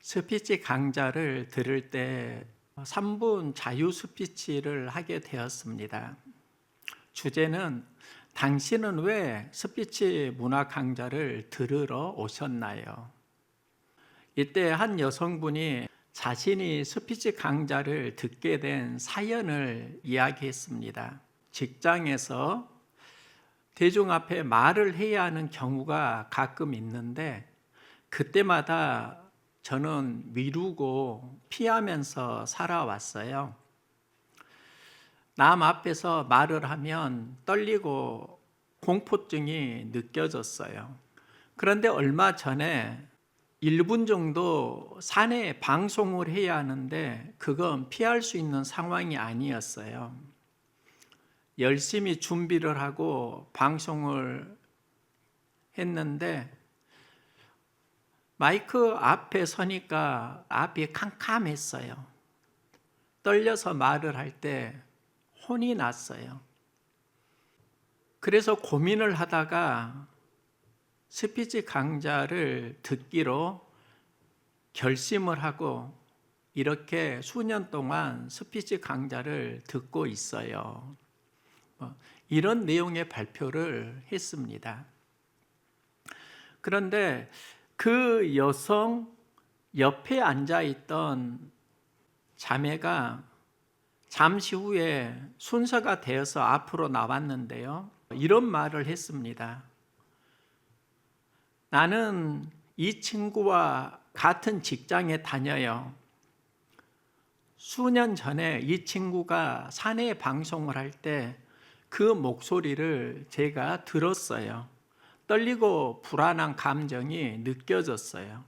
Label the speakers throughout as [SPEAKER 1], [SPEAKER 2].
[SPEAKER 1] 스피치 강좌를 들을 때 3분 자유 스피치를 하게 되었습니다. 주제는 당신은 왜 스피치 문화 강좌를 들으러 오셨나요? 이때 한 여성분이 자신이 스피치 강좌를 듣게 된 사연을 이야기했습니다. 직장에서 대중 앞에 말을 해야 하는 경우가 가끔 있는데 그때마다 저는 미루고 피하면서 살아왔어요. 남 앞에서 말을 하면 떨리고 공포증이 느껴졌어요. 그런데 얼마 전에 1분 정도 산에 방송을 해야 하는데 그건 피할 수 있는 상황이 아니었어요. 열심히 준비를 하고 방송을 했는데 마이크 앞에 서니까 앞이 캄캄했어요. 떨려서 말을 할 때 혼이 났어요. 그래서 고민을 하다가 스피치 강좌를 듣기로 결심을 하고 이렇게 수년 동안 스피치 강좌를 듣고 있어요. 뭐 이런 내용의 발표를 했습니다. 그런데 그 여성 옆에 앉아 있던 자매가 잠시 후에 순서가 되어서 앞으로 나왔는데요. 이런 말을 했습니다. 나는 이 친구와 같은 직장에 다녀요. 수년 전에 이 친구가 사내 방송을 할 때 그 목소리를 제가 들었어요. 떨리고 불안한 감정이 느껴졌어요.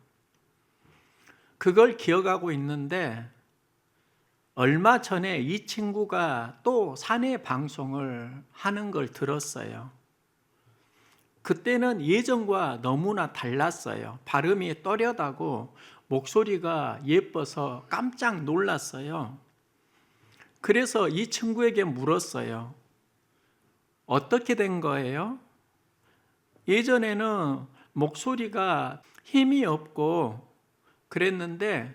[SPEAKER 1] 그걸 기억하고 있는데 얼마 전에 이 친구가 또 사내 방송을 하는 걸 들었어요. 그때는 예전과 너무나 달랐어요. 발음이 또렷하고 목소리가 예뻐서 깜짝 놀랐어요. 그래서 이 친구에게 물었어요. 어떻게 된 거예요? 예전에는 목소리가 힘이 없고 그랬는데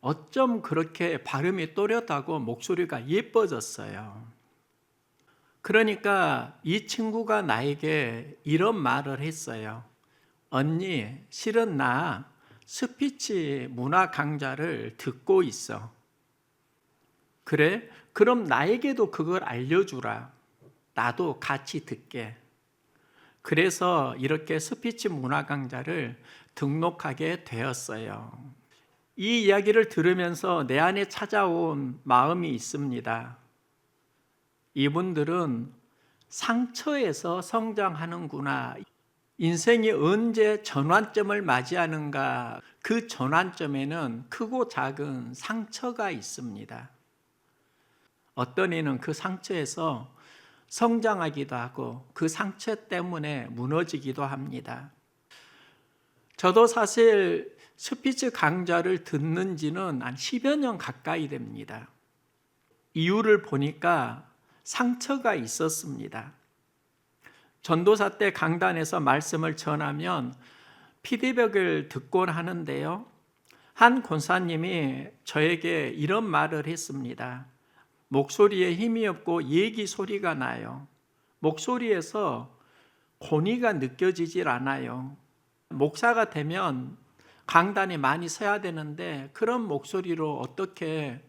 [SPEAKER 1] 어쩜 그렇게 발음이 또렷하고 목소리가 예뻐졌어요. 그러니까 이 친구가 나에게 이런 말을 했어요. 언니, 실은 나 스피치 문화 강좌를 듣고 있어. 그래? 그럼 나에게도 그걸 알려주라. 나도 같이 듣게. 그래서 이렇게 스피치 문화 강좌를 등록하게 되었어요. 이 이야기를 들으면서 내 안에 찾아온 마음이 있습니다. 이분들은 상처에서 성장하는구나. 인생이 언제 전환점을 맞이하는가. 그 전환점에는 크고 작은 상처가 있습니다. 어떤 이는 그 상처에서 성장하기도 하고 그 상처 때문에 무너지기도 합니다. 저도 사실 스피치 강좌를 듣는 지는 한 10여 년 가까이 됩니다. 이유를 보니까 상처가 있었습니다. 전도사 때 강단에서 말씀을 전하면 피드백을 듣곤 하는데요. 한 권사님이 저에게 이런 말을 했습니다. 목소리에 힘이 없고 얘기 소리가 나요. 목소리에서 권위가 느껴지질 않아요. 목사가 되면 강단에 많이 서야 되는데 그런 목소리로 어떻게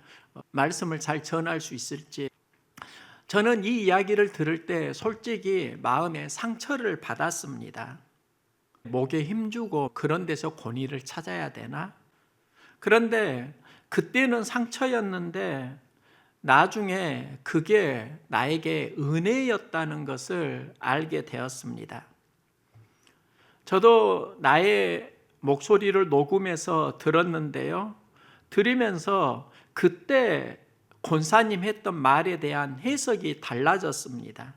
[SPEAKER 1] 말씀을 잘 전할 수 있을지 저는 이 이야기를 들을 때 솔직히 마음에 상처를 받았습니다. 목에 힘주고 그런 데서 권위를 찾아야 되나? 그런데 그때는 상처였는데 나중에 그게 나에게 은혜였다는 것을 알게 되었습니다. 저도 나의 목소리를 녹음해서 들었는데요. 들으면서 그때 권사님 했던 말에 대한 해석이 달라졌습니다.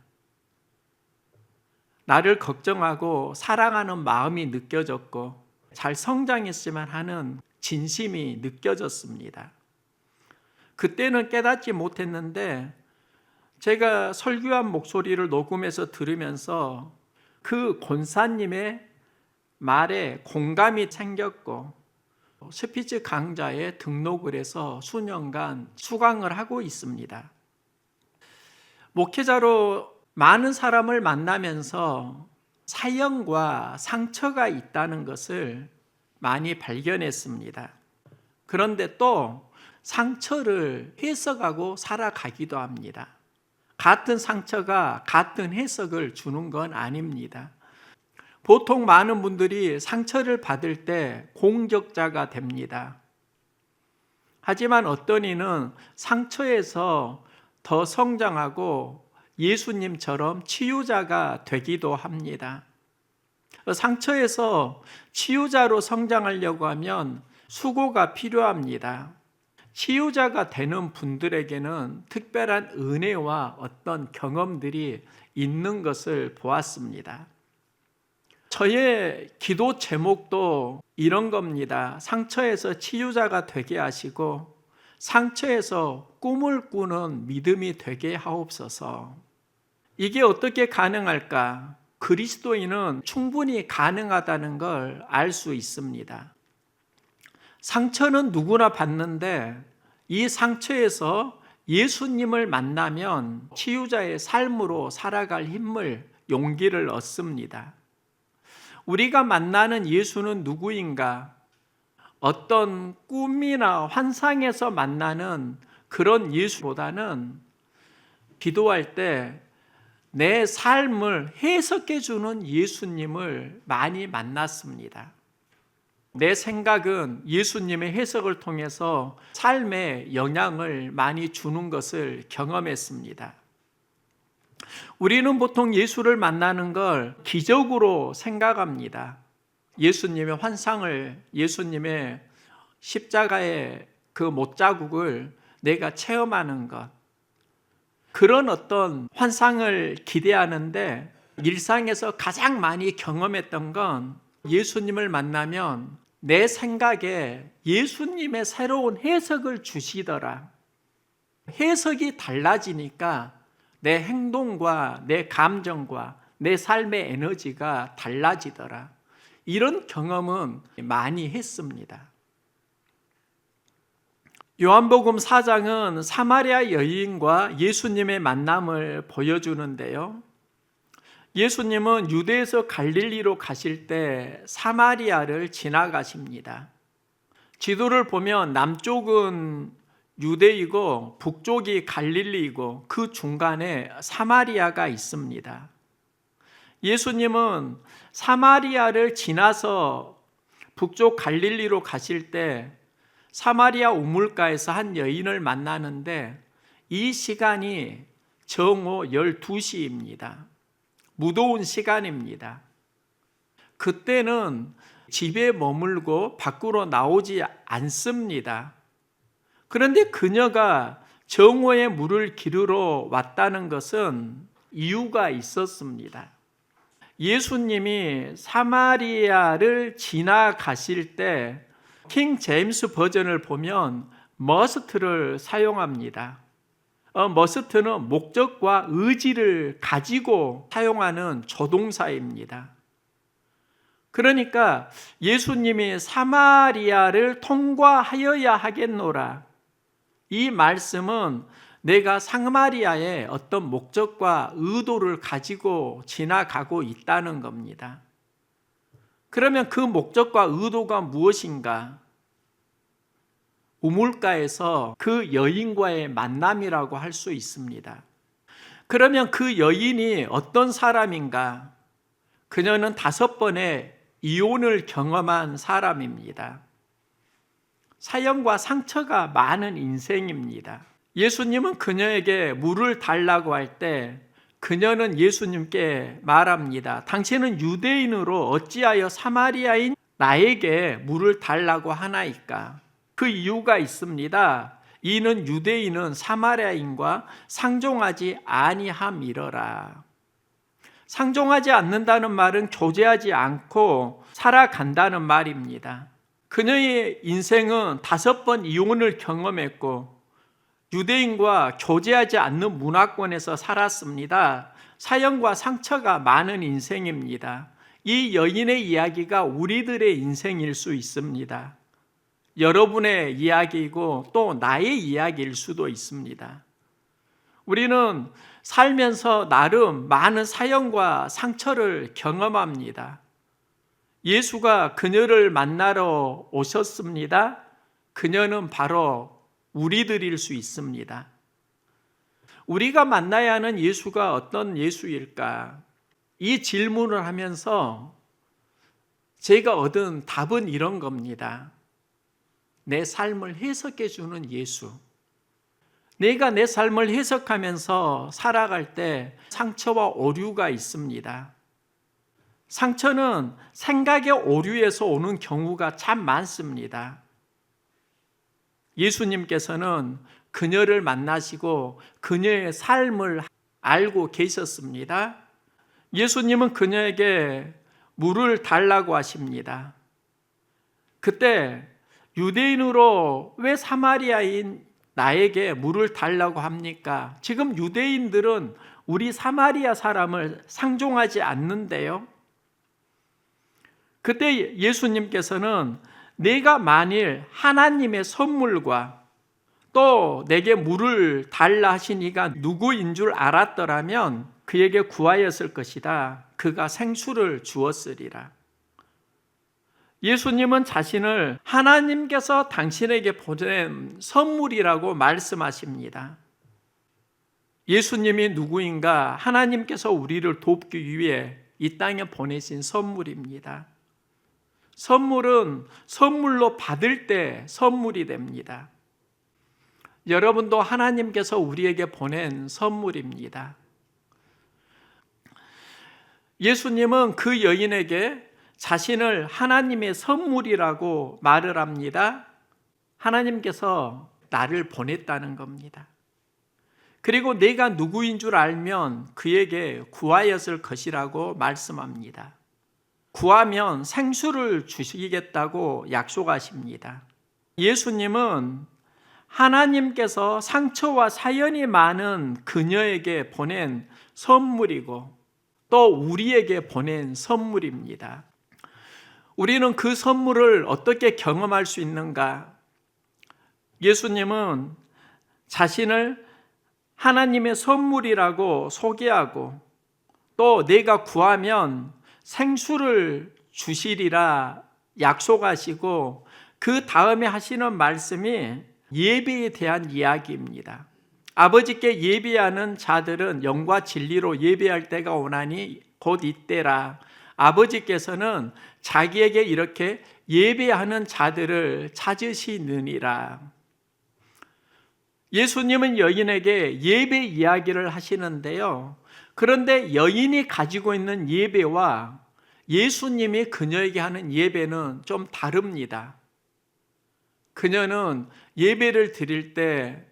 [SPEAKER 1] 나를 걱정하고 사랑하는 마음이 느껴졌고 잘 성장했으면 하는 진심이 느껴졌습니다. 그때는 깨닫지 못했는데 제가 설교한 목소리를 녹음해서 들으면서 그 권사님의 말에 공감이 생겼고 스피츠 강좌에 등록을 해서 수년간 수강을 하고 있습니다. 목회자로 많은 사람을 만나면서 사형과 상처가 있다는 것을 많이 발견했습니다. 그런데 또 상처를 해석하고 살아가기도 합니다. 같은 상처가 같은 해석을 주는 건 아닙니다. 보통 많은 분들이 상처를 받을 때 공격자가 됩니다. 하지만 어떤 이는 상처에서 더 성장하고 예수님처럼 치유자가 되기도 합니다. 상처에서 치유자로 성장하려고 하면 수고가 필요합니다. 치유자가 되는 분들에게는 특별한 은혜와 어떤 경험들이 있는 것을 보았습니다. 저의 기도 제목도 이런 겁니다. 상처에서 치유자가 되게 하시고 상처에서 꿈을 꾸는 믿음이 되게 하옵소서. 이게 어떻게 가능할까? 그리스도인은 충분히 가능하다는 걸 알 수 있습니다. 상처는 누구나 받는데 이 상처에서 예수님을 만나면 치유자의 삶으로 살아갈 힘을 용기를 얻습니다. 우리가 만나는 예수는 누구인가? 어떤 꿈이나 환상에서 만나는 그런 예수보다는 기도할 때 내 삶을 해석해 주는 예수님을 많이 만났습니다. 내 생각은 예수님의 해석을 통해서 삶에 영향을 많이 주는 것을 경험했습니다. 우리는 보통 예수를 만나는 걸 기적으로 생각합니다. 예수님의 환상을, 예수님의 십자가의 그 못자국을 내가 체험하는 것. 그런 어떤 환상을 기대하는데 일상에서 가장 많이 경험했던 건 예수님을 만나면 내 생각에 예수님의 새로운 해석을 주시더라. 해석이 달라지니까 내 행동과 내 감정과 내 삶의 에너지가 달라지더라. 이런 경험은 많이 했습니다. 요한복음 4장은 사마리아 여인과 예수님의 만남을 보여주는데요. 예수님은 유대에서 갈릴리로 가실 때 사마리아를 지나가십니다. 지도를 보면 남쪽은 유대이고 북쪽이 갈릴리이고 그 중간에 사마리아가 있습니다. 예수님은 사마리아를 지나서 북쪽 갈릴리로 가실 때 사마리아 우물가에서 한 여인을 만나는데 이 시간이 정오 12시입니다. 무더운 시간입니다. 그때는 집에 머물고 밖으로 나오지 않습니다. 그런데 그녀가 정오에 물을 기르러 왔다는 것은 이유가 있었습니다. 예수님이 사마리아를 지나가실 때 킹 제임스 버전을 보면 머스트를 사용합니다. 어, 머스트는 목적과 의지를 가지고 사용하는 조동사입니다. 그러니까 예수님이 사마리아를 통과하여야 하겠노라. 이 말씀은 내가 사마리아에 어떤 목적과 의도를 가지고 지나가고 있다는 겁니다. 그러면 그 목적과 의도가 무엇인가? 우물가에서 그 여인과의 만남이라고 할 수 있습니다. 그러면 그 여인이 어떤 사람인가? 그녀는 다섯 번의 이혼을 경험한 사람입니다. 사형과 상처가 많은 인생입니다. 예수님은 그녀에게 물을 달라고 할 때 그녀는 예수님께 말합니다. 당신은 유대인으로 어찌하여 사마리아인 나에게 물을 달라고 하나이까? 그 이유가 있습니다. 이는 유대인은 사마리아인과 상종하지 아니함이러라. 상종하지 않는다는 말은 교제하지 않고 살아간다는 말입니다. 그녀의 인생은 다섯 번 이혼을 경험했고 유대인과 교제하지 않는 문화권에서 살았습니다. 사형과 상처가 많은 인생입니다. 이 여인의 이야기가 우리들의 인생일 수 있습니다. 여러분의 이야기이고 또 나의 이야기일 수도 있습니다. 우리는 살면서 나름 많은 사연과 상처를 경험합니다. 예수가 그녀를 만나러 오셨습니다. 그녀는 바로 우리들일 수 있습니다. 우리가 만나야 하는 예수가 어떤 예수일까? 이 질문을 하면서 제가 얻은 답은 이런 겁니다. 내 삶을 해석해 주는 예수. 내가 내 삶을 해석하면서 살아갈 때 상처와 오류가 있습니다. 상처는 생각의 오류에서 오는 경우가 참 많습니다. 예수님께서는 그녀를 만나시고 그녀의 삶을 알고 계셨습니다. 예수님은 그녀에게 물을 달라고 하십니다. 그때 유대인으로 왜 사마리아인 나에게 물을 달라고 합니까? 지금 유대인들은 우리 사마리아 사람을 상종하지 않는데요. 그때 예수님께서는 내가 만일 하나님의 선물과 또 내게 물을 달라 하시니가 누구인 줄 알았더라면 그에게 구하였을 것이다. 그가 생수를 주었으리라. 예수님은 자신을 하나님께서 당신에게 보낸 선물이라고 말씀하십니다. 예수님이 누구인가? 하나님께서 우리를 돕기 위해 이 땅에 보내신 선물입니다. 선물은 선물로 받을 때 선물이 됩니다. 여러분도 하나님께서 우리에게 보낸 선물입니다. 예수님은 그 여인에게 자신을 하나님의 선물이라고 말을 합니다. 하나님께서 나를 보냈다는 겁니다. 그리고 내가 누구인 줄 알면 그에게 구하였을 것이라고 말씀합니다. 구하면 생수를 주시겠다고 약속하십니다. 예수님은 하나님께서 상처와 사연이 많은 그녀에게 보낸 선물이고 또 우리에게 보낸 선물입니다. 우리는 그 선물을 어떻게 경험할 수 있는가? 예수님은 자신을 하나님의 선물이라고 소개하고 또 내가 구하면 생수를 주시리라 약속하시고 그 다음에 하시는 말씀이 예배에 대한 이야기입니다. 아버지께 예배하는 자들은 영과 진리로 예배할 때가 오나니 곧 이때라. 아버지께서는 자기에게 이렇게 예배하는 자들을 찾으시느니라. 예수님은 여인에게 예배 이야기를 하시는데요. 그런데 여인이 가지고 있는 예배와 예수님이 그녀에게 하는 예배는 좀 다릅니다. 그녀는 예배를 드릴 때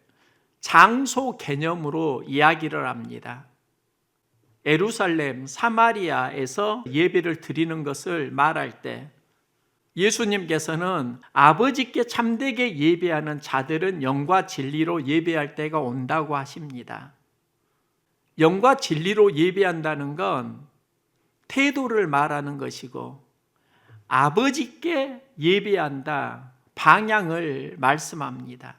[SPEAKER 1] 장소 개념으로 이야기를 합니다. 에루살렘, 사마리아에서 예배를 드리는 것을 말할 때 예수님께서는 아버지께 참되게 예배하는 자들은 영과 진리로 예배할 때가 온다고 하십니다. 영과 진리로 예배한다는 건 태도를 말하는 것이고 아버지께 예배한다 방향을 말씀합니다.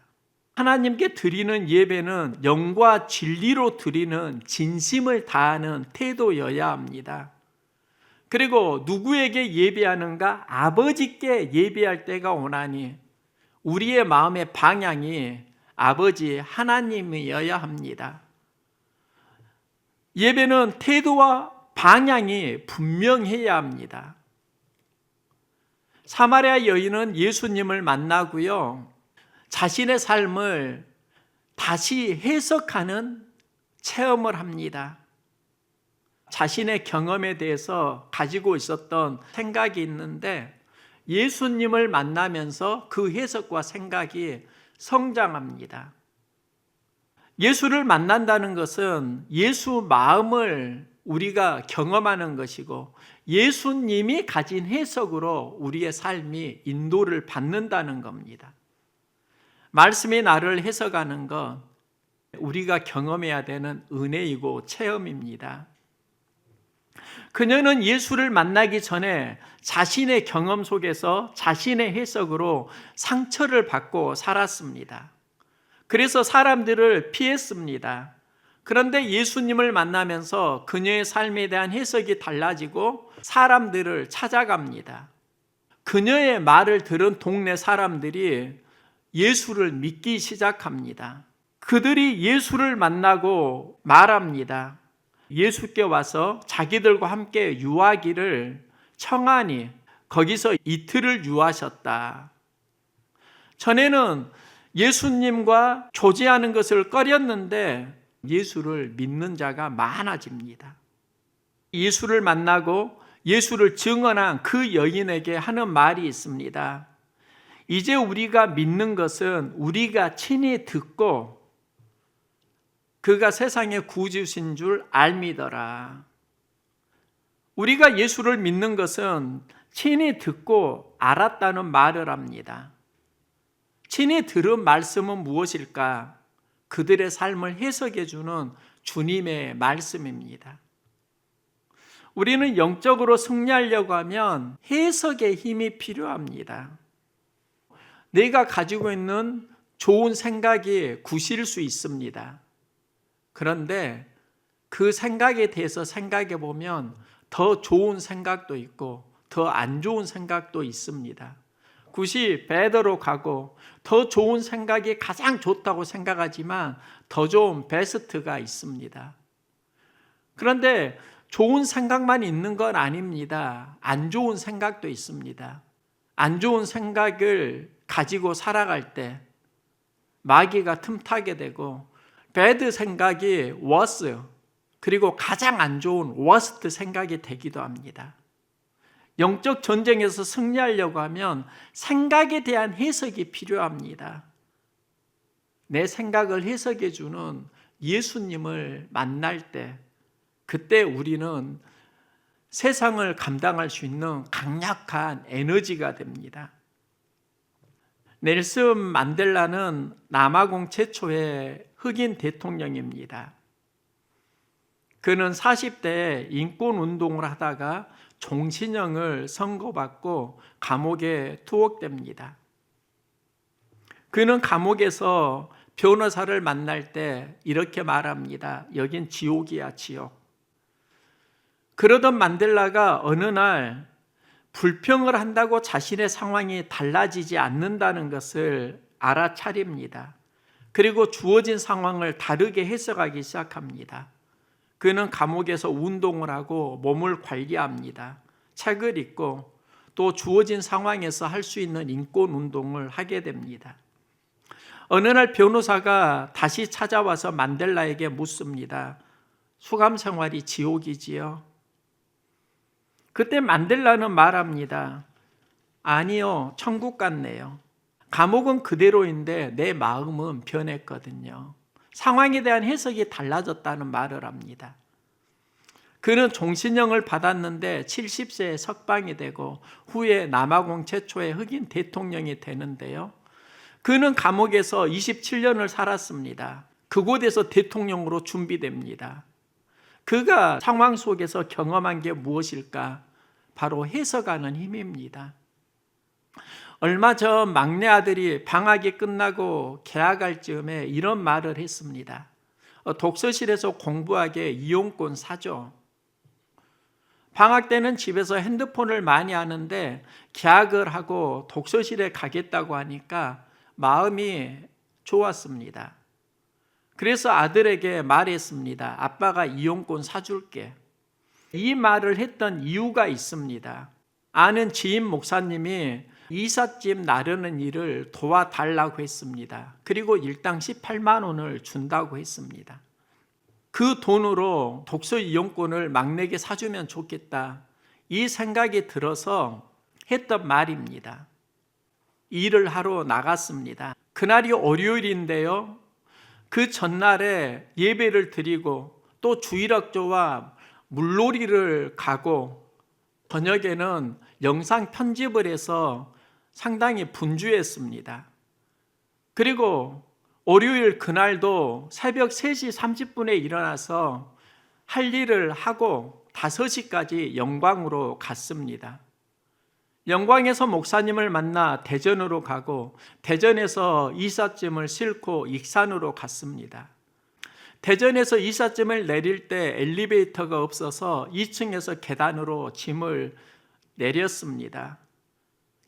[SPEAKER 1] 하나님께 드리는 예배는 영과 진리로 드리는 진심을 다하는 태도여야 합니다. 그리고 누구에게 예배하는가? 아버지께 예배할 때가 오나니 우리의 마음의 방향이 아버지 하나님이어야 합니다. 예배는 태도와 방향이 분명해야 합니다. 사마리아 여인은 예수님을 만나고요. 자신의 삶을 다시 해석하는 체험을 합니다. 자신의 경험에 대해서 가지고 있었던 생각이 있는데 예수님을 만나면서 그 해석과 생각이 성장합니다. 예수를 만난다는 것은 예수 마음을 우리가 경험하는 것이고 예수님이 가진 해석으로 우리의 삶이 인도를 받는다는 겁니다. 말씀이 나를 해석하는 것 우리가 경험해야 되는 은혜이고 체험입니다. 그녀는 예수를 만나기 전에 자신의 경험 속에서 자신의 해석으로 상처를 받고 살았습니다. 그래서 사람들을 피했습니다. 그런데 예수님을 만나면서 그녀의 삶에 대한 해석이 달라지고 사람들을 찾아갑니다. 그녀의 말을 들은 동네 사람들이 예수를 믿기 시작합니다. 그들이 예수를 만나고 말합니다. 예수께 와서 자기들과 함께 유하기를 청하니 거기서 이틀을 유하셨다. 전에는 예수님과 교제하는 것을 꺼렸는데 예수를 믿는 자가 많아집니다. 예수를 만나고 예수를 증언한 그 여인에게 하는 말이 있습니다. 이제 우리가 믿는 것은 우리가 친히 듣고 그가 세상의 구주신 줄 알미더라. 우리가 예수를 믿는 것은 친히 듣고 알았다는 말을 합니다. 친히 들은 말씀은 무엇일까? 그들의 삶을 해석해 주는 주님의 말씀입니다. 우리는 영적으로 승리하려고 하면 해석의 힘이 필요합니다. 내가 가지고 있는 좋은 생각이 구실 수 있습니다. 그런데 그 생각에 대해서 생각해 보면 더 좋은 생각도 있고 더 안 좋은 생각도 있습니다. 굿이 배더로 가고 더 좋은 생각이 가장 좋다고 생각하지만 더 좋은 베스트가 있습니다. 그런데 좋은 생각만 있는 건 아닙니다. 안 좋은 생각도 있습니다. 안 좋은 생각을 가지고 살아갈 때 마귀가 틈타게 되고 배드 생각이 worse 그리고 가장 안 좋은 worst 생각이 되기도 합니다. 영적 전쟁에서 승리하려고 하면 생각에 대한 해석이 필요합니다. 내 생각을 해석해 주는 예수님을 만날 때 그때 우리는 세상을 감당할 수 있는 강력한 에너지가 됩니다. 넬슨 만델라는 남아공 최초의 흑인 대통령입니다. 그는 40대에 인권 운동을 하다가 종신형을 선고받고 감옥에 투옥됩니다. 그는 감옥에서 변호사를 만날 때 이렇게 말합니다. 여긴 지옥이야, 지옥. 그러던 만델라가 어느 날 불평을 한다고 자신의 상황이 달라지지 않는다는 것을 알아차립니다. 그리고 주어진 상황을 다르게 해석하기 시작합니다. 그는 감옥에서 운동을 하고 몸을 관리합니다. 책을 읽고 또 주어진 상황에서 할 수 있는 인권 운동을 하게 됩니다. 어느 날 변호사가 다시 찾아와서 만델라에게 묻습니다. 수감 생활이 지옥이지요? 그때 만델라는 말합니다. 아니요, 천국 같네요. 감옥은 그대로인데 내 마음은 변했거든요. 상황에 대한 해석이 달라졌다는 말을 합니다. 그는 종신형을 받았는데 70세에 석방이 되고 후에 남아공 최초의 흑인 대통령이 되는데요. 그는 감옥에서 27년을 살았습니다. 그곳에서 대통령으로 준비됩니다. 그가 상황 속에서 경험한 게 무엇일까? 바로 해석하는 힘입니다. 얼마 전 막내 아들이 방학이 끝나고 개학할 즈음에 이런 말을 했습니다. 어, 독서실에서 공부하게 이용권 사줘. 방학 때는 집에서 핸드폰을 많이 하는데 계약을 하고 독서실에 가겠다고 하니까 마음이 좋았습니다. 그래서 아들에게 말했습니다. 아빠가 이용권 사줄게. 이 말을 했던 이유가 있습니다. 아는 지인 목사님이 이삿짐 나르는 일을 도와달라고 했습니다. 그리고 일당 18만 원을 준다고 했습니다. 그 돈으로 독서 이용권을 막내게 사주면 좋겠다. 이 생각이 들어서 했던 말입니다. 일을 하러 나갔습니다. 그날이 월요일인데요. 그 전날에 예배를 드리고 또 주일학교와 물놀이를 가고 저녁에는 영상 편집을 해서 상당히 분주했습니다. 그리고 월요일 그날도 새벽 3시 30분에 일어나서 할 일을 하고 5시까지 영광으로 갔습니다. 영광에서 목사님을 만나 대전으로 가고 대전에서 이삿짐을 싣고 익산으로 갔습니다. 대전에서 이삿짐을 내릴 때 엘리베이터가 없어서 2층에서 계단으로 짐을 내렸습니다.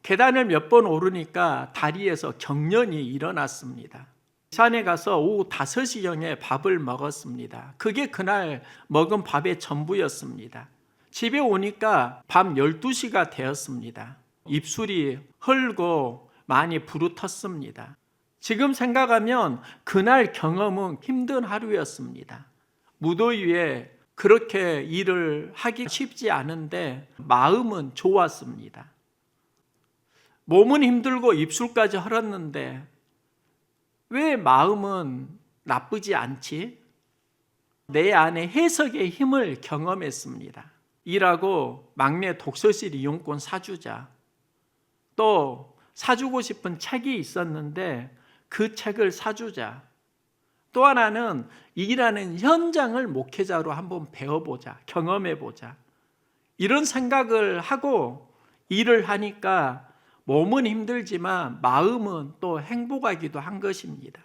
[SPEAKER 1] 계단을 몇 번 오르니까 다리에서 경련이 일어났습니다. 산에 가서 오후 5시경에 밥을 먹었습니다. 그게 그날 먹은 밥의 전부였습니다. 집에 오니까 밤 12시가 되었습니다. 입술이 헐고 많이 부르텄습니다. 지금 생각하면 그날 경험은 힘든 하루였습니다. 무더위에 그렇게 일을 하기 쉽지 않은데 마음은 좋았습니다. 몸은 힘들고 입술까지 헐었는데 왜 마음은 나쁘지 않지? 내 안에 해석의 힘을 경험했습니다. 일하고 막내 독서실 이용권 사주자. 또 사주고 싶은 책이 있었는데 그 책을 사주자. 또 하나는 일하는 현장을 목회자로 한번 배워보자. 경험해보자. 이런 생각을 하고 일을 하니까 몸은 힘들지만 마음은 또 행복하기도 한 것입니다.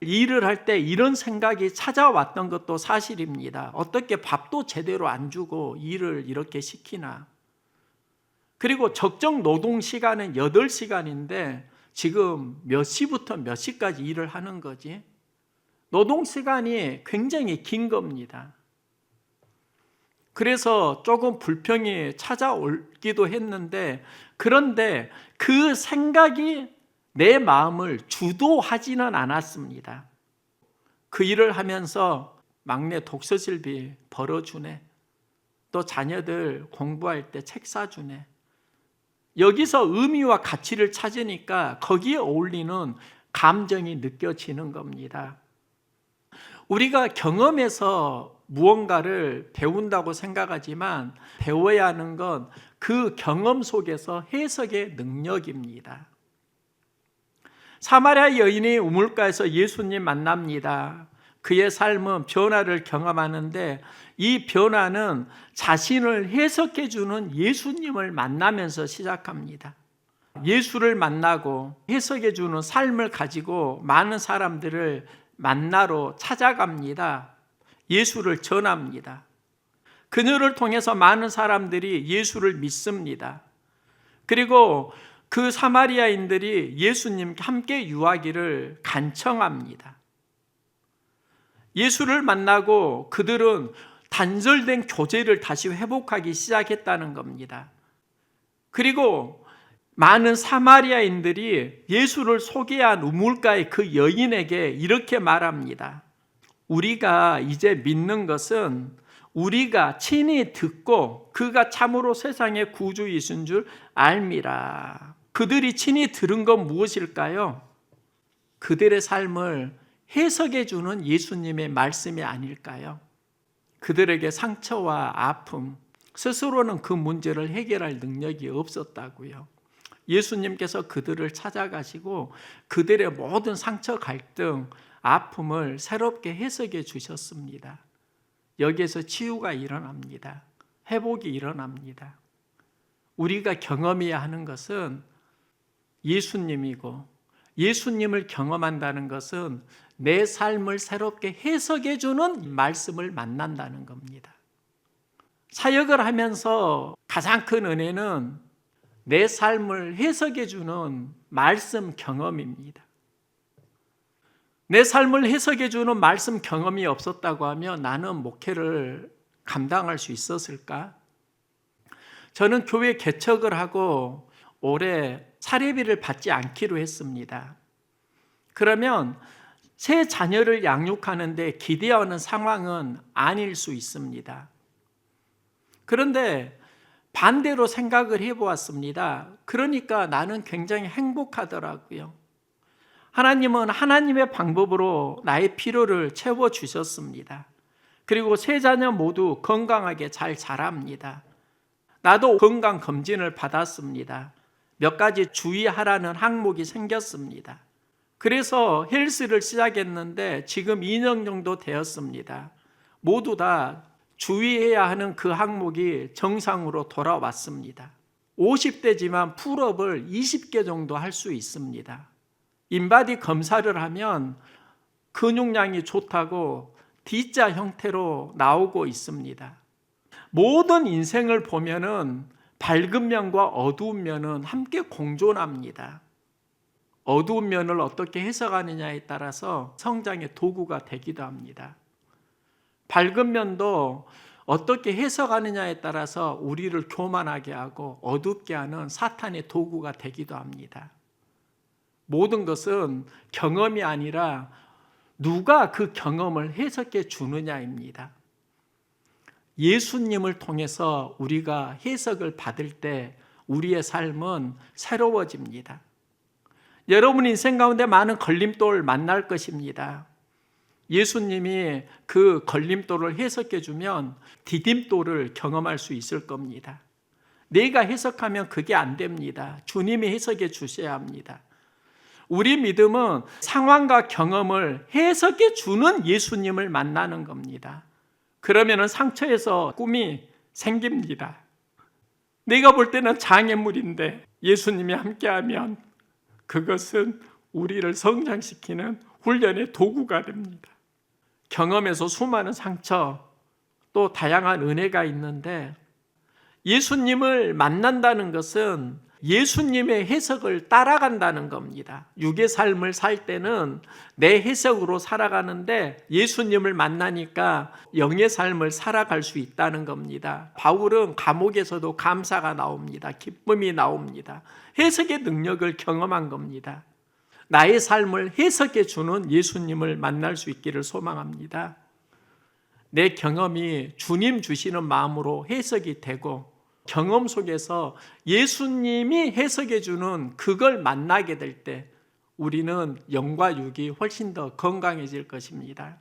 [SPEAKER 1] 일을 할 때 이런 생각이 찾아왔던 것도 사실입니다. 어떻게 밥도 제대로 안 주고 일을 이렇게 시키나. 그리고 적정 노동 시간은 8시간인데 지금 몇 시부터 몇 시까지 일을 하는 거지? 노동 시간이 굉장히 긴 겁니다. 그래서 조금 불평이 찾아오기도 했는데 그런데 그 생각이 내 마음을 주도하지는 않았습니다. 그 일을 하면서 막내 독서실비 벌어주네. 또 자녀들 공부할 때 책 사주네. 여기서 의미와 가치를 찾으니까 거기에 어울리는 감정이 느껴지는 겁니다. 우리가 경험에서 무언가를 배운다고 생각하지만 배워야 하는 건 그 경험 속에서 해석의 능력입니다. 사마리아 여인이 우물가에서 예수님 만납니다. 그의 삶은 변화를 경험하는데 이 변화는 자신을 해석해 주는 예수님을 만나면서 시작합니다. 예수를 만나고 해석해 주는 삶을 가지고 많은 사람들을 만나러 찾아갑니다. 예수를 전합니다. 그녀를 통해서 많은 사람들이 예수를 믿습니다. 그리고 그 사마리아인들이 예수님과 함께 유하기를 간청합니다. 예수를 만나고 그들은 단절된 교제를 다시 회복하기 시작했다는 겁니다. 그리고 많은 사마리아인들이 예수를 소개한 우물가의 그 여인에게 이렇게 말합니다. 우리가 이제 믿는 것은 우리가 친히 듣고 그가 참으로 세상의 구주이신 줄 알미라. 그들이 친히 들은 건 무엇일까요? 그들의 삶을 해석해 주는 예수님의 말씀이 아닐까요? 그들에게 상처와 아픔, 스스로는 그 문제를 해결할 능력이 없었다고요. 예수님께서 그들을 찾아가시고 그들의 모든 상처, 갈등, 아픔을 새롭게 해석해 주셨습니다. 여기에서 치유가 일어납니다. 회복이 일어납니다. 우리가 경험해야 하는 것은 예수님이고 예수님을 경험한다는 것은 내 삶을 새롭게 해석해 주는 말씀을 만난다는 겁니다. 사역을 하면서 가장 큰 은혜는 내 삶을 해석해 주는 말씀 경험입니다. 내 삶을 해석해 주는 말씀 경험이 없었다고 하면 나는 목회를 감당할 수 있었을까? 저는 교회 개척을 하고 올해 사례비를 받지 않기로 했습니다. 그러면 새 자녀를 양육하는데 기대하는 상황은 아닐 수 있습니다. 그런데 반대로 생각을 해보았습니다. 그러니까 나는 굉장히 행복하더라고요. 하나님은 하나님의 방법으로 나의 필요를 채워 주셨습니다. 그리고 세 자녀 모두 건강하게 잘 자랍니다. 나도 건강 검진을 받았습니다. 몇 가지 주의하라는 항목이 생겼습니다. 그래서 헬스를 시작했는데 지금 2년 정도 되었습니다. 모두 다 주의해야 하는 그 항목이 정상으로 돌아왔습니다. 50대지만 풀업을 20개 정도 할 수 있습니다. 인바디 검사를 하면 근육량이 좋다고 D자 형태로 나오고 있습니다. 모든 인생을 보면은 밝은 면과 어두운 면은 함께 공존합니다. 어두운 면을 어떻게 해석하느냐에 따라서 성장의 도구가 되기도 합니다. 밝은 면도 어떻게 해석하느냐에 따라서 우리를 교만하게 하고 어둡게 하는 사탄의 도구가 되기도 합니다. 모든 것은 경험이 아니라 누가 그 경험을 해석해 주느냐입니다. 예수님을 통해서 우리가 해석을 받을 때 우리의 삶은 새로워집니다. 여러분 인생 가운데 많은 걸림돌 만날 것입니다. 예수님이 그 걸림돌을 해석해 주면 디딤돌을 경험할 수 있을 겁니다. 내가 해석하면 그게 안 됩니다. 주님이 해석해 주셔야 합니다. 우리 믿음은 상황과 경험을 해석해 주는 예수님을 만나는 겁니다. 그러면 상처에서 꿈이 생깁니다. 내가 볼 때는 장애물인데 예수님이 함께하면 그것은 우리를 성장시키는 훈련의 도구가 됩니다. 경험에서 수많은 상처 또 다양한 은혜가 있는데 예수님을 만난다는 것은 예수님의 해석을 따라간다는 겁니다. 육의 삶을 살 때는 내 해석으로 살아가는데 예수님을 만나니까 영의 삶을 살아갈 수 있다는 겁니다. 바울은 감옥에서도 감사가 나옵니다. 기쁨이 나옵니다. 해석의 능력을 경험한 겁니다. 나의 삶을 해석해 주는 예수님을 만날 수 있기를 소망합니다. 내 경험이 주님 주시는 마음으로 해석이 되고 경험 속에서 예수님이 해석해 주는 그걸 만나게 될 때 우리는 영과 육이 훨씬 더 건강해질 것입니다.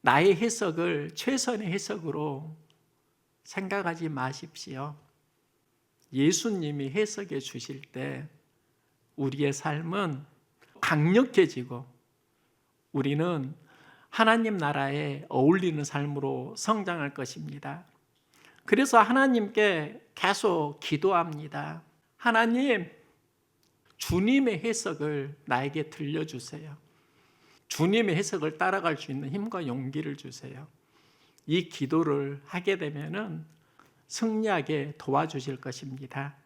[SPEAKER 1] 나의 해석을 최선의 해석으로 생각하지 마십시오. 예수님이 해석해 주실 때 우리의 삶은 강력해지고 우리는 하나님 나라에 어울리는 삶으로 성장할 것입니다. 그래서 하나님께 계속 기도합니다. 하나님, 주님의 해석을 나에게 들려주세요. 주님의 해석을 따라갈 수 있는 힘과 용기를 주세요. 이 기도를 하게 되면은 승리하게 도와주실 것입니다.